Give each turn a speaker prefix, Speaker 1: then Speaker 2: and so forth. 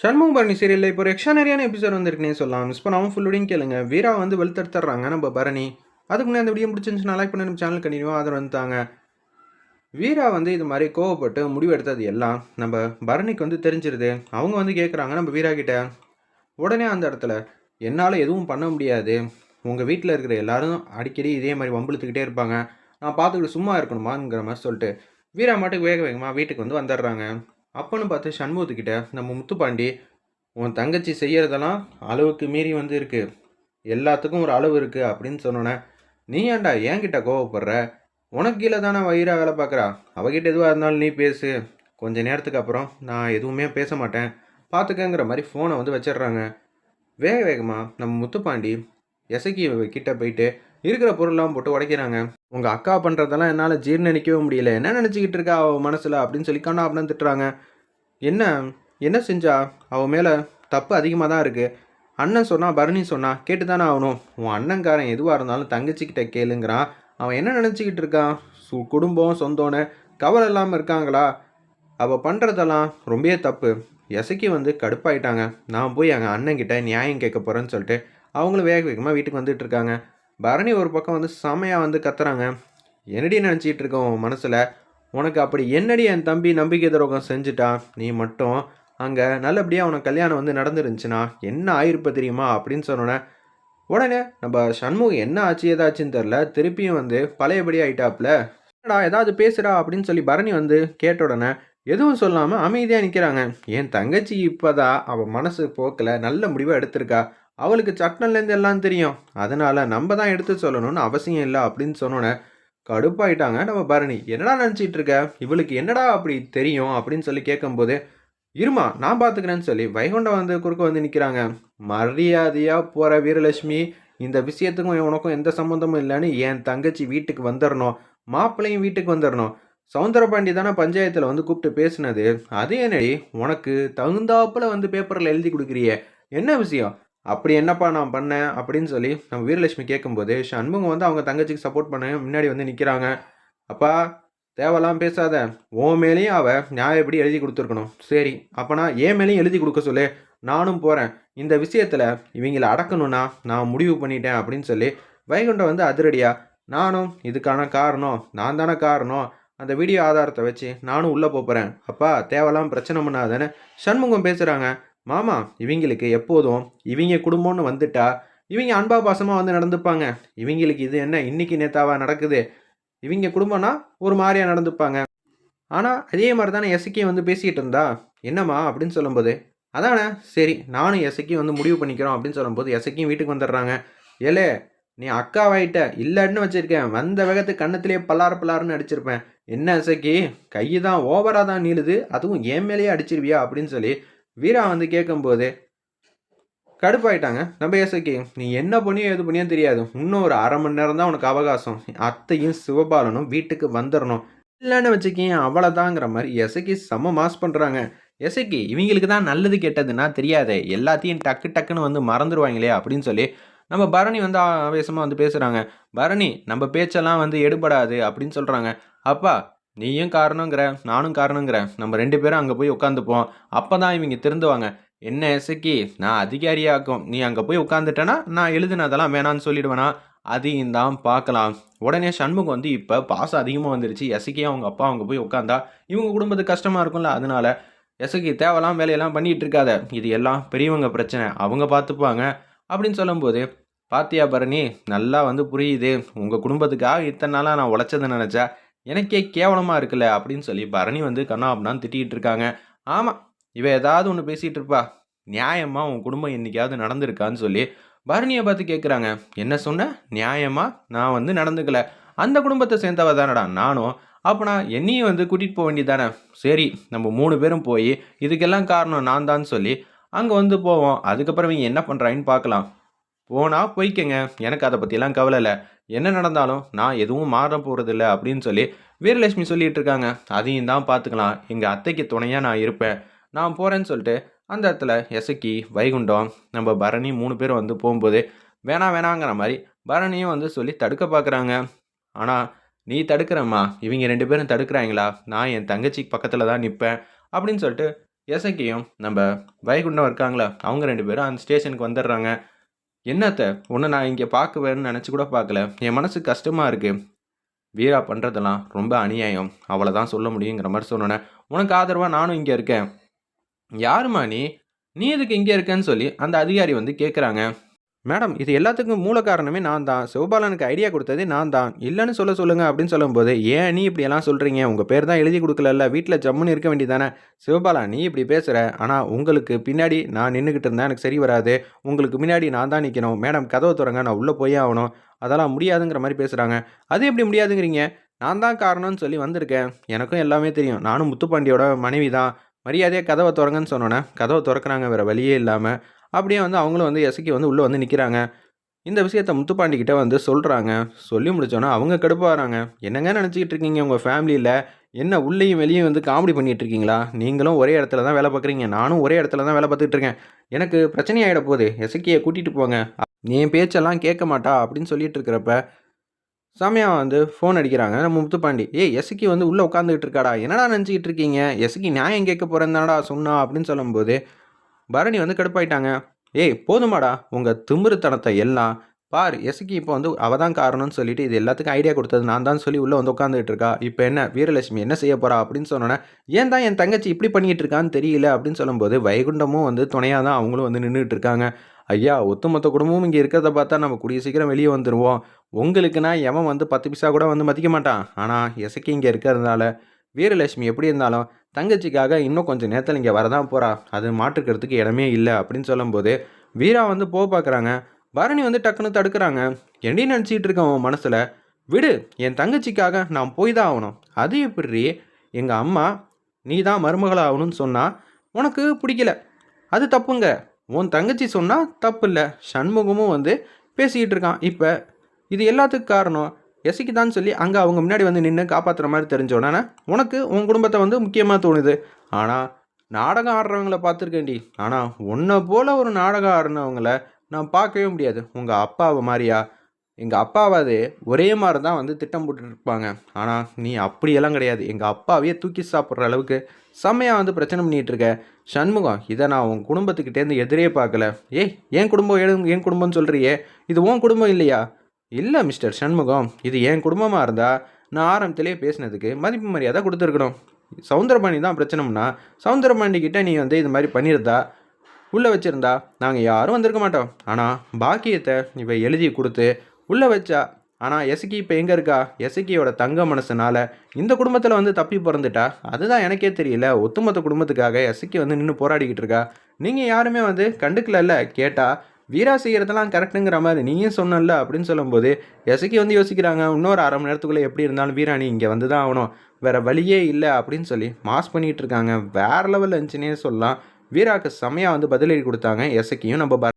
Speaker 1: சண்முக பரணி சீரியலில் இப்போ ஒரு எக்ஸ்ட்ரானரியான எபிசோட் வந்திருக்குனே சொல்லலாம். மிஸ் பண்ணாமல் ஃபுல்லோடையும் கேளுங்க. வீரா வந்து வெளுத்தெடுத்துறாங்க நம்ம பரணி அதுக்கு முன்னாடி அந்த வீடியோ பிடிச்சிருந்துச்சுன்னா லைக் பண்ணி நம்ம சேனல் கண்டினியூ ஆதரவு வந்துட்டாங்க. வீரா வந்து இது மாதிரி கோவப்பட்டு முடிவு எடுத்தது எல்லாம் நம்ம பரணிக்கு வந்து தெரிஞ்சிருது. அவங்க வந்து கேட்குறாங்க நம்ம வீரா கிட்ட. உடனே அந்த இடத்துல என்னால் எதுவும் பண்ண முடியாது. உங்கள் வீட்டில் இருக்கிற எல்லாரும் அடிக்கடி இதே மாதிரி வம்பிழுத்துக்கிட்டே இருப்பாங்க. நான் பார்த்துக்கிட்டு சும்மா இருக்கணுமாங்கிற மாதிரி சொல்லிட்டு வீரா மாட்டுக்கு வேக வேகமாக வீட்டுக்கு வந்து வந்துடுறாங்க. அப்பன்னு பார்த்து சண்முகத்துக்கிட்ட நம்ம முத்துப்பாண்டி உன் தங்கச்சி செய்கிறதெல்லாம் அளவுக்கு மீறி வந்து இருக்கு. எல்லாத்துக்கும் ஒரு அளவு இருக்குது அப்படின்னு சொன்னோன்னே நீ ஏன்டா என்கிட்ட கோவப்படுற? உனக்கு கீழே தானே வயிறா வேலை பார்க்குறா? அவகிட்ட எதுவாக இருந்தாலும் நீ பேசு. கொஞ்ச நேரத்துக்கு அப்புறம் நான் எதுவுமே பேச மாட்டேன். பார்த்துக்கங்கிற மாதிரி ஃபோனை வந்து வச்சிடுறாங்க. வேக வேகமாக நம்ம முத்துப்பாண்டி எசக்கி கிட்டே போயிட்டு இருக்கிற பொருள்லாம் போட்டு உடைக்கிறாங்க. உங்கள் அக்கா பண்ணுறதெல்லாம் என்னால் ஜீர்ணிக்கவே முடியல. என்ன நினச்சிக்கிட்டு இருக்கா அவள் மனசில் அப்படின்னு சொல்லி கண்ணா அப்படின்னு திட்டுறாங்க. என்ன? என்ன செஞ்சா? அவள் மேலே தப்பு அதிகமாக தான் இருக்குது அண்ணன் சொன்னா பரணி சொன்னா கேட்டு தானே ஆகணும். உன் அண்ணன்காரன் எதுவாக இருந்தாலும் தங்கச்சிக்கிட்ட கேளுங்கிறான். அவன் என்ன நினச்சிக்கிட்டு இருக்கான் சு குடும்பம் சொந்தம்னு கவலை இல்லாமல் இருக்காங்களா? அவள் பண்ணுறதெல்லாம் ரொம்பவே தப்பு. எசைக்கு வந்து கடுப்பாயிட்டாங்க. நான் போய் எங்கள் அண்ணன்கிட்ட நியாயம் கேட்க போகிறேன்னு சொல்லிட்டு அவங்களும் வேக வேகமாக வீட்டுக்கு வந்துட்டு இருக்காங்க. பரணி ஒரு பக்கம் வந்து செமையாக வந்து கத்துறாங்க. என்னடி நினச்சிக்கிட்டு இருக்கோம் உன் மனசில்? உனக்கு அப்படி என்னடி என் தம்பி நம்பிக்கை துரோகம் செஞ்சுட்டான் நீ மட்டும் அங்கே நல்லபடியாக உனக்கு கல்யாணம் வந்து நடந்துருந்துச்சுன்னா என்ன ஆயிருப்ப தெரியுமா? அப்படின்னு சொன்னோன்னே உடனே நம்ம சண்முகம் என்ன ஆச்சு ஏதாச்சுன்னு தெரில திருப்பியும் வந்து பழையபடி ஆயிட்டாப்ல. என்னடா ஏதாவது பேசுடா அப்படின்னு சொல்லி பரணி வந்து கேட்ட உடனே எதுவும் சொல்லாமல் அமைதியாக நிற்கிறாங்க என் தங்கச்சி இப்போதான் அவள் மனசு போக்கில் நல்ல முடிவாக எடுத்திருக்கா. அவளுக்கு சட்டன்லேருந்து எல்லாம் தெரியும். அதனால் நம்ம தான் எடுத்து சொல்லணும்னு அவசியம் இல்லை அப்படின்னு சொன்னோன்னே கடுப்பாயிட்டாங்க நம்ம பரணி. என்னடா நினச்சிட்டு இருக்க? இவளுக்கு என்னடா அப்படி தெரியும் அப்படின்னு சொல்லி கேட்கும்போது இருமா நான் பார்த்துக்கிறேன்னு சொல்லி வைகுண்டம் வந்து குறுக்க வந்து நிற்கிறாங்க மரியாதையாக போகிற வீரலட்சுமி இந்த விஷயத்துக்கும் உனக்கும் எந்த சம்மந்தமும் இல்லைன்னு என் தங்கச்சி வீட்டுக்கு வந்துடணும் மாப்பிள்ளையும் வீட்டுக்கு வந்துடணும் சவுந்தரபாண்டி தானே பஞ்சாயத்தில் வந்து கூப்பிட்டு பேசினது. அதே என்னடி? உனக்கு தகுந்தாப்புல வந்து பேப்பரில் எழுதி கொடுக்குறியே. என்ன விஷயம்? அப்படி என்னப்பா நான் பண்ணேன் அப்படின்னு சொல்லி நம்ம வீரலட்சுமி கேட்கும்போது சண்முகம் வந்து அவங்க தங்கச்சிக்கு சப்போர்ட் பண்ண முன்னாடி வந்து நிற்கிறாங்க அப்பா தேவையெல்லாம் பேசாத. உன் மேலேயும் அவள் நியாயம் எப்படி எழுதி கொடுத்துருக்கணும்? சரி அப்போனா என் மேலேயும் எழுதி கொடுக்க சொல்லு. நானும் போகிறேன் இந்த விஷயத்தில் இவங்களை அடக்கணும்னா நான் முடிவு பண்ணிட்டேன் அப்படின்னு சொல்லி வைகுண்டம் வந்து அதிரடியா நானும் இதுக்கான காரணம் நான் தானே காரணம். அந்த வீடியோ ஆதாரத்தை வச்சு நானும் உள்ளே போகிறேன் அப்பா தேவைலாம் பிரச்சனை பண்ணாதானே சண்முகம் பேசுகிறாங்க மாமா இவங்களுக்கு எப்போதும் இவங்க குடும்பம்னு வந்துட்டா இவங்க அன்பா பாசமாக வந்து நடந்துப்பாங்க. இவங்களுக்கு இது என்ன? இன்னைக்கு நேத்தாவாக நடக்குது? இவங்க குடும்பம்னா ஒரு மாதிரியாக நடந்துப்பாங்க. ஆனால் அதே மாதிரி தானே எசக்கி வந்து பேசிகிட்டு இருந்தா? என்னம்மா அப்படின்னு சொல்லும்போது அதானே? சரி நானும் எசக்கி வந்து முடிவு பண்ணிக்கிறோம் அப்படின்னு சொல்லும்போது எசக்கியும் வீட்டுக்கு வந்துடுறாங்க. ஏலே நீ அக்காவாயிட்ட இல்லைன்னு வச்சுருக்கேன். வந்த வேகத்து கண்ணத்திலே பல்லார் பல்லாருன்னு அடிச்சிருப்பேன். என்ன எசக்கி கை தான் ஓவராக தான் நீளுது. அதுவும் என் மேலேயே அடிச்சிருவியா அப்படின்னு சொல்லி வீரா வந்து கேட்கும்போது கடுப்பாயிட்டாங்க. நம்ம எசக்கி நீ என்ன பண்ணியோ எது பண்ணியோ தெரியாது. இன்னும் ஒரு அரை மணி நேரம் தான் உனக்கு அவகாசம். அத்தையும் சிவபாலனும் வீட்டுக்கு வந்துடணும் இல்லைன்னு வச்சுக்கேன் அவ்வளோதாங்கிற மாதிரி எசைக்கு செம்ம மாஸ் பண்ணுறாங்க எசைக்கு இவங்களுக்கு தான் நல்லது கெட்டதுன்னா தெரியாதே. எல்லாத்தையும் டக்கு டக்குன்னு வந்து மறந்துடுவாங்களே அப்படின்னு சொல்லி நம்ம பரணி வந்து ஆவேசமாக வந்து பேசுகிறாங்க பரணி நம்ம பேச்செல்லாம் வந்து எடுபடாது அப்படின்னு சொல்கிறாங்க அப்பா நீயும் காரணங்கிற நானும் காரணங்கிற. நம்ம ரெண்டு பேரும் அங்கே போய் உட்காந்துப்போம் அப்போ தான் இவங்க திருந்துவாங்க. என்ன எசக்கி நான் அதிகாரியாக்கும். நீ அங்கே போய் உட்காந்துட்டேன்னா நான் எழுதுனதெல்லாம் வேணான்னு சொல்லிடுவேனா? அதையும் தான் பார்க்கலாம். உடனே சண்முகம் வந்து இப்போ பாசம் அதிகமாக வந்துருச்சு. எசக்கியும் அவங்க அப்பா அவங்க போய் உட்காந்தா இவங்க குடும்பத்துக்கு கஷ்டமாக இருக்கும்ல அதனால எசக்கி தேவையெல்லாம் வேலையெல்லாம் பண்ணிகிட்டு இருக்காத. இது எல்லாம் பெரியவங்க பிரச்சனை. அவங்க பார்த்துப்பாங்க அப்படின்னு சொல்லும்போது பாத்தியா பரணி நல்லா வந்து புரியுது. உங்கள் குடும்பத்துக்காக இத்தனை நாளாக நான் உழைச்சதை நினச்சா எனக்கே கேவலமாக இருக்குல்ல? அப்படின்னு சொல்லி பரணி வந்து கண்ணா அப்படின்னு திட்டிகிட்டு இருக்காங்க. ஆமாம் இவ ஏதாவது ஒன்று பேசிகிட்டு இருப்பா. நியாயமாக உன் குடும்பம் என்றைக்காவது நடந்திருக்கான்னு சொல்லி பரணியை பார்த்து கேட்குறாங்க என்ன சொன்ன? நியாயமாக நான் வந்து நடந்துக்கல. அந்த குடும்பத்தை சேர்ந்தவ தானடா நானும். அப்போ நான் என்னையும் வந்து கூட்டிகிட்டு போக வேண்டியதானே சரி நம்ம மூணு பேரும் போய் இதுக்கெல்லாம் காரணம் நான் தான் சொல்லி அங்கே வந்து போவோம். அதுக்கப்புறம் இவங்க என்ன பண்ணுறாங்கன்னு பார்க்கலாம் போனால் போய்க்கங்க. எனக்கு அதை பற்றிலாம் கவலை இல்லை. என்ன நடந்தாலும் நான் எதுவும் மாற போகிறதில்ல அப்படின்னு சொல்லி வீரலட்சுமி சொல்லிட்டு இருக்காங்க. அதையும் தான் பார்த்துக்கலாம். எங்கள் அத்தைக்கு துணையாக நான் இருப்பேன். நான் போகிறேன்னு சொல்லிட்டு அந்த இடத்துல எசக்கி வைகுண்டம் நம்ம பரணி மூணு பேர் வந்து போகும்போது வேணாம் வேணாங்கிற மாதிரி பரணியும் வந்து சொல்லி தடுக்க பார்க்குறாங்க. ஆனால் நீ தடுக்கிறம்மா. இவங்க ரெண்டு பேரும் தடுக்கிறாங்களா? நான் என் தங்கச்சி பக்கத்தில் தான் நிற்பேன் அப்படின்னு சொல்லிட்டு எசக்கியும் நம்ம வைகுண்டம் இருக்காங்களா அவங்க ரெண்டு பேரும் அந்த ஸ்டேஷனுக்கு வந்துடுறாங்க. என்னத்த உன்னை நான் இங்கே பார்க்குவேன்னு நினச்சி கூட பார்க்கல. என் மனசு கஷ்டமாக இருக்குது வீரா பண்ணுறதெல்லாம் ரொம்ப அநியாயம். அவளை தான் சொல்ல முடியுங்கிற மாதிரி சொன்னோன்னே உனக்கு ஆதரவாக நானும் இங்கே இருக்கேன். யாருமா நீ? நீ எதுக்கு இங்கே இருக்கேன்னு சொல்லி அந்த அதிகாரி வந்து கேட்குறாங்க மேடம் இது எல்லாத்துக்கும் மூல காரணமே நான் தான். சிவபாலனுக்கு ஐடியா கொடுத்ததே நான் தான். இல்லைன்னு சொல்ல சொல்லுங்க அப்படின்னு சொல்லும்போது ஏன் நீ இப்படியெல்லாம் சொல்கிறீங்க உங்கள் பேர் தான் எழுதி கொடுக்கலல்ல. வீட்டில் ஜம்முன்னு இருக்க வேண்டியதானே சிவபாலா நீ இப்படி பேசுகிற ஆனால் உங்களுக்கு பின்னாடி நான் நின்றுக்கிட்டு இருந்தேன். எனக்கு சரி வராது. உங்களுக்கு முன்னாடி நான் தான் நிற்கணும் மேடம் கதவை திறங்க. நான் உள்ளே போயே ஆகணும். அதெல்லாம் முடியாதுங்கிற மாதிரி பேசுகிறாங்க அது எப்படி முடியாதுங்கிறீங்க? நான் தான் காரணம்னு சொல்லி வந்திருக்கேன். எனக்கும் எல்லாமே தெரியும். நானும் முத்துப்பாண்டியோட மனைவி தான். மரியாதையாக கதவை திறங்கன்னு சொன்னோன்னே கதவை திறக்கிறாங்க வேறு வழியே இல்லாமல் அப்படியே வந்து அவங்களும் வந்து எசக்கி வந்து உள்ளே வந்து நிற்கிறாங்க இந்த விஷயத்த முத்துப்பாண்டிக்கிட்ட வந்து சொல்கிறாங்க சொல்லி முடிச்சோன்னே அவங்க கடுப்பாக வராங்க. என்னங்க நினச்சிக்கிட்டு இருக்கீங்க உங்கள் ஃபேமிலியில் என்ன உள்ளேயும் வெளியும் வந்து காமெடி பண்ணிகிட்டு இருக்கீங்களா? நீங்களும் ஒரே இடத்துல தான் வேலை பார்க்குறீங்க. நானும் ஒரே இடத்துல தான் வேலை பார்த்துக்கிட்டு இருக்கேன். எனக்கு பிரச்சனையாயிட போகுது. எசக்கியை கூட்டிகிட்டு போங்க. நீ என் பேச்செல்லாம் கேட்க மாட்டா அப்படின்னு சொல்லிட்டு இருக்கிறப்ப சாமியா வந்து ஃபோன் அடிக்கிறாங்க. நம்ம முத்துப்பாண்டி ஏ எசுக்கி வந்து உள்ளே உட்காந்துக்கிட்டு இருக்காடா? என்னடா நினச்சிக்கிட்டு இருக்கீங்க? எசுக்கி நியாயம் கேட்க போகிறேன் தானடா சொன்னா? அப்படின்னு சொல்லும்போது பரணி வந்து கடுப்பாயிட்டாங்க. ஏய் போதுமாடா. உங்கள் திமிருத்தனத்தை எல்லாம் பார். எசுக்கி இப்போ வந்து அவ தான் காரணம்னு சொல்லிட்டு இது எல்லாத்துக்கும் ஐடியா கொடுத்தது. நான் தான் சொல்லி உள்ளே வந்து உட்காந்துட்டு இருக்கா? இப்போ என்ன? வீரலட்சுமி என்ன செய்ய போறா? அப்படின்னு சொன்னோன்னே ஏன் தான் என் தங்கச்சி இப்படி பண்ணிகிட்டு இருக்கான்னு தெரியல? அப்படின்னு சொல்லும்போது வைகுண்டமும் வந்து துணையாக தான் அவங்களும் வந்து நின்றுட்டு இருக்காங்க. ஐயா ஒத்துமொத்த குடும்பமும் இங்கே இருக்கிறத பார்த்தா நம்ம கூடிய சீக்கிரம் வெளியே வந்துடுவோம் உங்களுக்குன்னா எவன் வந்து பத்து பைசா கூட வந்து மதிக்க மாட்டான். ஆனால் எசக்கி இங்கே இருக்கிறதுனால வீரலட்சுமி எப்படி இருந்தாலும் தங்கச்சிக்காக இன்னும் கொஞ்சம் நேரத்தில் இங்கே வரதான் போகிறா அது மாற்றுக்கிறதுக்கு இடமே இல்லை அப்படின்னு சொல்லும்போது வீரா வந்து போக பார்க்குறாங்க பரணி வந்து டக்குன்னு தடுக்கிறாங்க. என்னடி நினச்சிக்கிட்டு இருக்கேன் உன் மனசில்? விடு என் தங்கச்சிக்காக நான் போய் தான் ஆகணும். அது எப்படி? எங்கள் அம்மா நீ தான் மருமகளாகணும்னு சொன்னால் உனக்கு பிடிக்கல. அது தப்புங்க. உன் தங்கச்சி சொன்னால் தப்பு இல்லை. சண்முகமும் வந்து பேசிக்கிட்டு இருக்கான். இப்போ இது எல்லாத்துக்கும் காரணம் எசிக்கு தான் சொல்லி அங்கே அவங்க முன்னாடி வந்து நின்று காப்பாற்றுற மாதிரி தெரிஞ்சோடனே உனக்கு உன் குடும்பத்தை வந்து முக்கியமாக தோணுது. ஆனால் நாடகம் ஆடுறவங்கள பார்த்துருக்கேன்டி. ஆனால் உன்னை போல் ஒரு நாடகம் ஆடினவங்கள நான் பார்க்கவே முடியாது. உங்கள் அப்பாவை மாதிரியா? எங்கள் அப்பாவாது ஒரே மாதிரி தான் வந்து திட்டம் போட்டுட்டு இருப்பாங்க ஆனால் நீ அப்படியெல்லாம் கிடையாது. எங்கள் அப்பாவையே தூக்கி சாப்பிட்ற அளவுக்கு செம்மையாக வந்து பிரச்சனை பண்ணிகிட்டு இருக்க. சண்முகம் இதை நான் உன் குடும்பத்துக்கிட்டேருந்து எதிரே பார்க்கல. ஏய் என் குடும்பம் எழு என் குடும்பம்னு சொல்கிறியே இது உன் குடும்பம் இல்லையா? இல்லை மிஸ்டர் சண்முகம் இது என் குடும்பமாக இருந்தால் நான் ஆரம்பத்திலே பேசினதுக்கு மதிப்பு மரியாதை கொடுத்துருக்கணும். சவுந்தரபாணி தான் பிரச்சனைனா சவுந்தரபாண்டி கிட்ட நீ வந்து இது மாதிரி பண்ணியிருந்தா உள்ளே வச்சுருந்தா நாங்கள் யாரும் வந்திருக்க மாட்டோம். ஆனால் பாக்கியத்தை இவ எழுதி கொடுத்து உள்ளே வச்சா ஆனால் எசக்கி இப்போ எங்கே இருக்கா? எசக்கியோட தங்க மனசுனால இந்த குடும்பத்தில் வந்து தப்பி பிறந்துட்டா? அதுதான் எனக்கே தெரியல. ஒட்டுமொத்த குடும்பத்துக்காக எசக்கி வந்து நின்று போராடிக்கிட்டு இருக்கா? நீங்கள் யாருமே வந்து கண்டுக்கலல்ல? கேட்டால் வீரா செய்கிறதெல்லாம் கரெக்டுங்கிற மாதிரி நீயும் சொன்னல அப்படின்னு சொல்லும்போது எசைக்கு வந்து யோசிக்கிறாங்க இன்னொரு அரை மணி நேரத்துக்குள்ளே எப்படி இருந்தாலும் வீராணி இங்கே வந்து தான் ஆகணும். வேறு வழியே இல்லை அப்படின்னு சொல்லி மாஸ் பண்ணிகிட்டு இருக்காங்க. வேறு லெவலில் இருந்துச்சுன்னே சொல்லலாம். வீராக்கு செம்மையாக வந்து பதிலடி கொடுத்தாங்க எசக்கியும் நம்ம